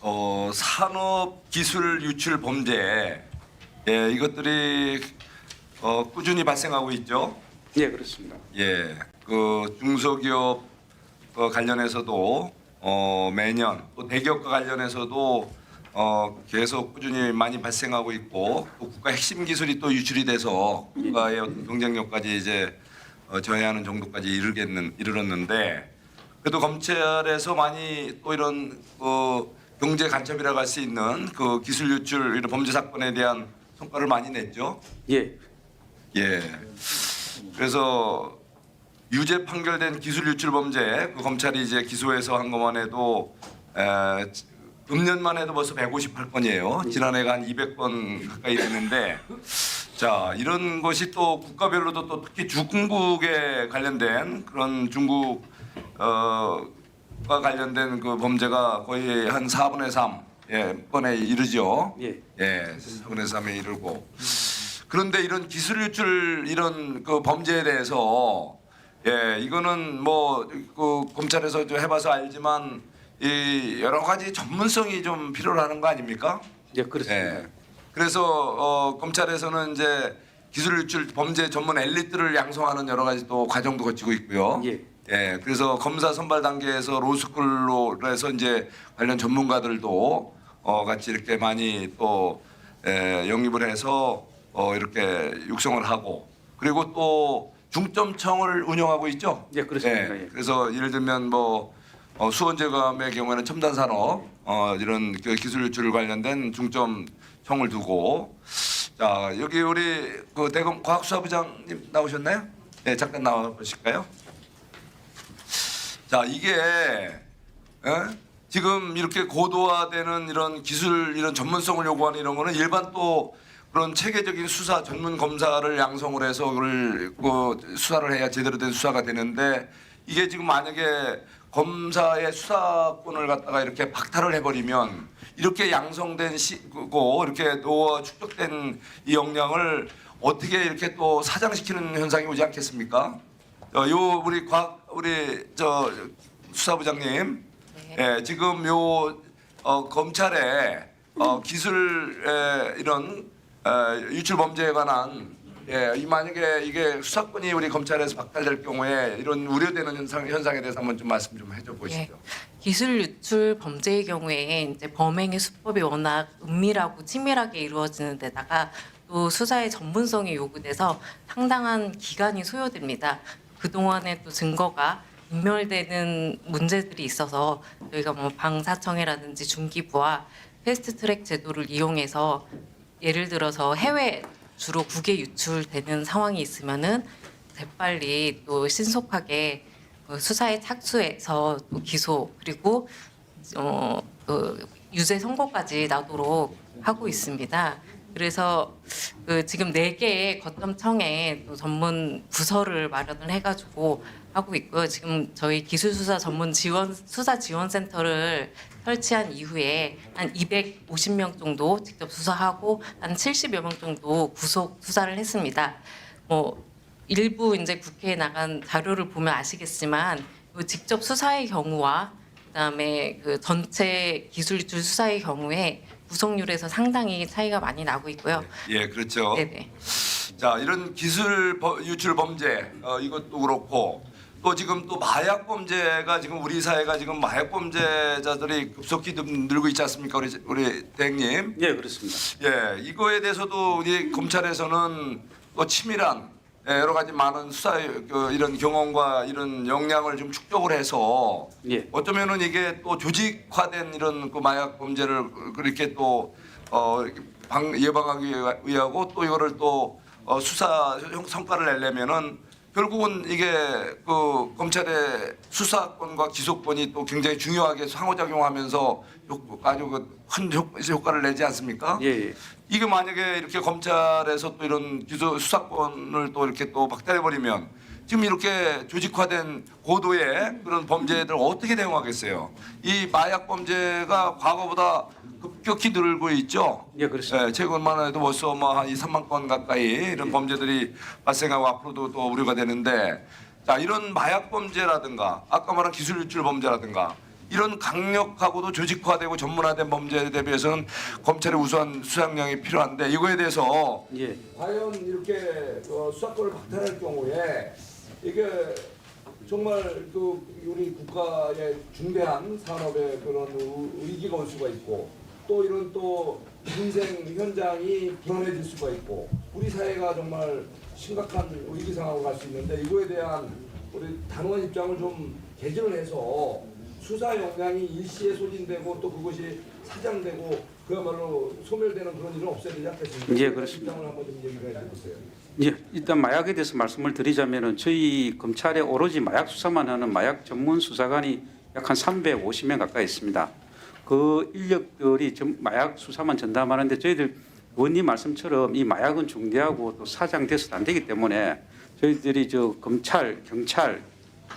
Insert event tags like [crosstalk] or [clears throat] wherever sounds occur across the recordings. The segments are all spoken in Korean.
어, 산업 기술 유출 범죄 예, 이것들이 어, 꾸준히 발생하고 있죠. 예, 그렇습니다. 예, 그 중소기업 어, 관련해서도 어, 매년 또 대기업과 관련해서도 어, 계속 꾸준히 많이 발생하고 있고 또 국가 핵심 기술이 또 유출이 돼서 국가의 어떤 경쟁력까지 이제 어, 저해하는 정도까지 이르겠는 이르렀는데 그래도 검찰에서 많이 또 이런 그 경제 간첩이라고 할 수 있는 그 기술 유출 이런 범죄 사건에 대한 성과를 많이 냈죠. 예, 예. 그래서 유죄 판결된 기술 유출 범죄 그 검찰이 이제 기소해서 한 것만 해도 에, 금년만 해도 벌써 158건이에요. 지난해가 한 200건 가까이 됐는데 자 이런 것이 또 국가별로도 또 특히 중국에 관련된 그런 중국 어 과 관련된 그 범죄가 거의 한 4분의 3 예, 건에 이르죠. 예, 예, 4분의 3에 이르고 그런데 이런 기술 유출 이런 그 범죄에 대해서 예 이거는 뭐 그 검찰에서 좀 해봐서 알지만 이 여러 가지 전문성이 좀 필요하는 거 아닙니까? 예, 그렇습니다. 예. 그래서 어, 검찰에서는 이제 기술 유출 범죄 전문 엘리트를 양성하는 여러 가지 또 과정도 거치고 있고요. 예. 예, 그래서 검사 선발 단계에서 로스쿨로 해서 이제 관련 전문가들도 어, 같이 이렇게 많이 또 에, 영입을 해서 어, 이렇게 육성을 하고 그리고 또 중점청을 운영하고 있죠. 예, 그렇습니다. 예. 그래서 예를 들면 뭐 어, 수원제감의 경우에는 첨단 산업 어, 이런 그 기술 유출 관련된 중점청을 두고 자 여기 우리 그 대검 과학수사부장님 나오셨나요? 네 잠깐 나와 보실까요? 자 이게 예? 지금 이렇게 고도화되는 이런 기술 이런 전문성을 요구하는 이런 거는 일반 또 그런 체계적인 수사 전문 검사를 양성을 해서 그걸 그 수사를 해야 제대로 된 수사가 되는데 이게 지금 만약에 검사의 수사권을 갖다가 이렇게 박탈을 해버리면 이렇게 양성된 시고 이렇게 노화 축적된 이 역량을 어떻게 이렇게 또 사장시키는 현상이 오지 않겠습니까? 어, 요 우리 과 우리 저 수사부장님, 예, 지금 요 어, 검찰의 어, 기술 에, 이런 에, 유출 범죄에 관한 예, 이 만약에 이게 수사권이 우리 검찰에서 박탈될 경우에 이런 우려되는 현상 현상에 대해서 한번 좀 말씀 좀 해줘 보시죠. 예. 기술 유출 범죄의 경우에 이제 범행의 수법이 워낙 은밀하고 치밀하게 이루어지는 데다가 또 수사의 전문성이 요구돼서 상당한 기간이 소요됩니다. 그동안에 또 증거가 인멸되는 문제들이 있어서 저희가 뭐 방사청이라든지 중기부와 패스트트랙 제도를 이용해서 예를 들어서 해외 주로 국외 유출되는 상황이 있으면은 재빨리 또 신속하게 그 수사에 착수해서 또 기소 그리고 어, 그 유죄 선고까지 나도록 하고 있습니다. 그래서 그 지금 네 개의 거점청에 또 전문 부서를 마련을 해가지고 하고 있고요. 지금 저희 기술수사 전문 지원 수사 지원 센터를 설치한 이후에 한 250명 정도 직접 수사하고 한 70여 명 정도 구속 수사를 했습니다. 뭐 일부 이제 국회에 나간 자료를 보면 아시겠지만 그 직접 수사의 경우와 그다음에 그 전체 기술 수사의 경우에 구속률에서 상당히 차이가 많이 나고 있고요. 예, 그렇죠. 네네. 자 이런 기술 버- 유출 범죄 어, 이것도 그렇고 또 지금 또 마약 범죄가 지금 우리 사회가 지금 마약 범죄자들이 급속히 좀 늘고 있지 않습니까 우리 우리 대행님 예, 그렇습니다. 예 이거에 대해서도 우리 검찰에서는 또 치밀한 예, 여러 가지 많은 수사 그 이런 경험과 이런 역량을 좀 축적을 해서 예, 어쩌면은 이게 또 조직화된 이런 그 마약 범죄를 그렇게 또 어, 방, 예방하기 위하고 또 이거를 또 어, 수사 형- 성과를 내려면은 결국은 이게 그 검찰의 수사권과 기소권이 또 굉장히 중요하게 상호작용하면서 효- 아주 그큰 효과를 내지 않습니까? 예, 예. 이게 만약에 이렇게 검찰에서 또 이런 기소 수사권을 또 이렇게 또 박탈해 버리면 지금 이렇게 조직화된 고도의 그런 범죄들 어떻게 대응하겠어요? 이 마약 범죄가 과거보다 급격히 늘고 있죠. 예, 그렇습니다. 예, 최근만 해도 벌써 뭐한 2, 3만 건 가까이 이런 범죄들이 발생하고 앞으로도 또 우려가 되는데 자 이런 마약 범죄라든가 아까 말한 기술 유출 범죄라든가 이런 강력하고도 조직화되고 전문화된 범죄에 대비해서는 검찰의 우수한 수사력이 필요한데 이거에 대해서 예. 과연 이렇게 어, 수사권을 박탈할 경우에 이게 정말 그 우리 국가의 중대한 산업의 그런 의- 위기가 올 수가 있고 또 이런 또 민생 현장이 불안해질 수가 있고 우리 사회가 정말 심각한 위기 상황으로 갈 수 있는데 이거에 대한 우리 단호한 입장을 좀 개진을 해서 수사 역량이 일시에 소진되고 또 그것이 사장되고 그야말로 소멸되는 그런 일은 없어야 되지 않겠습니까? 예, 그렇습니다. 입장을 한번 좀 얘기해 주세요. 예, 일단 마약에 대해서 말씀을 드리자면은 저희 검찰에 오로지 마약 수사만 하는 마약 전문 수사관이 약 한 350명 가까이 있습니다. 그 인력들이 전 마약 수사만 전담하는데 저희들 의원님 말씀처럼 이 마약은 중대하고 또 사장돼서도 안 되기 때문에 저희들이 저 검찰, 경찰,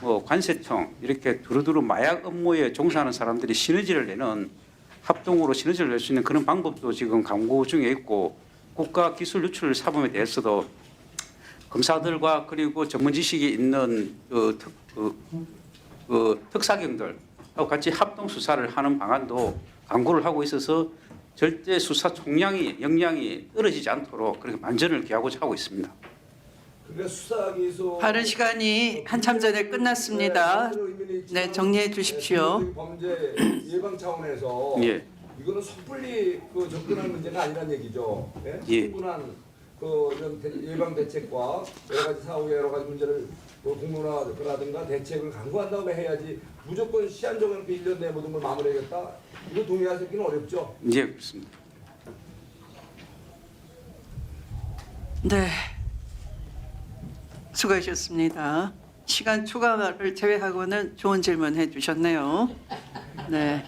뭐 관세청 이렇게 두루두루 마약 업무에 종사하는 사람들이 시너지를 내는 합동으로 시너지를 낼 수 있는 그런 방법도 지금 강구 중에 있고 국가 기술 유출 사범에 대해서도 검사들과 그리고 전문 지식이 있는 그, 특, 그, 그 특사경들하고 같이 합동 수사를 하는 방안도 강구를 하고 있어서 절대 수사 총량이 역량이 떨어지지 않도록 그렇게 만전을 기하고자 하고 있습니다. 발언 시간이 한참 전에 끝났습니다. 네, 정리해 주십시오. 범죄 [clears throat] 예방 차원에서 예. 이거는 섣불리 그 접근할 문제가 아니란 얘기죠. 예? 예. 충분한 그 예방 대책과 여러 가지 사후의 여러 가지 문제를 뭐 공론화라든가 대책을 강구한 다음에 해야지 무조건 시한 정해놓고 1년 내에 모든 걸 마무리하겠다. 이거 동의하기는 어렵죠. 예, 그렇습니다. 네. 수고하셨습니다. 시간 초과를 제외하고는 좋은 질문 해 주셨네요. 네.